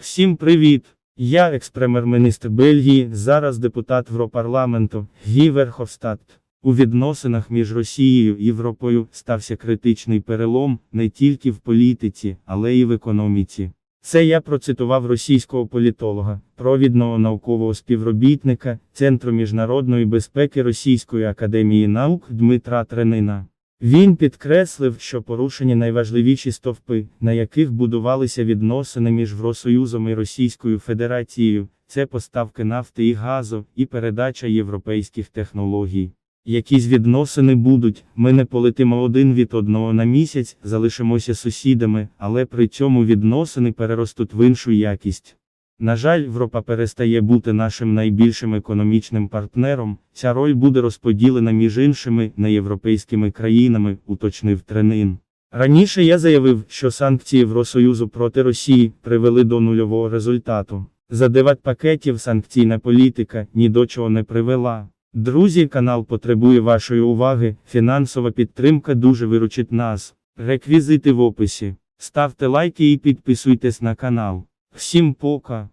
Всім привіт! Я екс-прем'єр-міністр Бельгії, зараз депутат Європарламенту Гі Верховстат. У відносинах між Росією і Європою стався критичний перелом не тільки в політиці, але й в економіці. Це я процитував російського політолога, провідного наукового співробітника Центру міжнародної безпеки Російської академії наук Дмитра Тренина. Він підкреслив, що порушені найважливіші стовпи, на яких будувалися відносини між Євросоюзом і Російською Федерацією, це поставки нафти і газу, і передача європейських технологій. Якісь відносини будуть, ми не полетимо один від одного на місяць, залишимося сусідами, але при цьому відносини переростуть в іншу якість. На жаль, Європа перестає бути нашим найбільшим економічним партнером, ця роль буде розподілена між іншими неєвропейськими країнами, уточнив Тренин. Раніше я заявив, що санкції Євросоюзу проти Росії привели до нульового результату. За пакетів санкційна політика ні до чого не привела. Друзі, канал потребує вашої уваги, фінансова підтримка дуже виручить нас. Реквізити в описі. Ставте лайки і підписуйтесь на канал. Всім пока.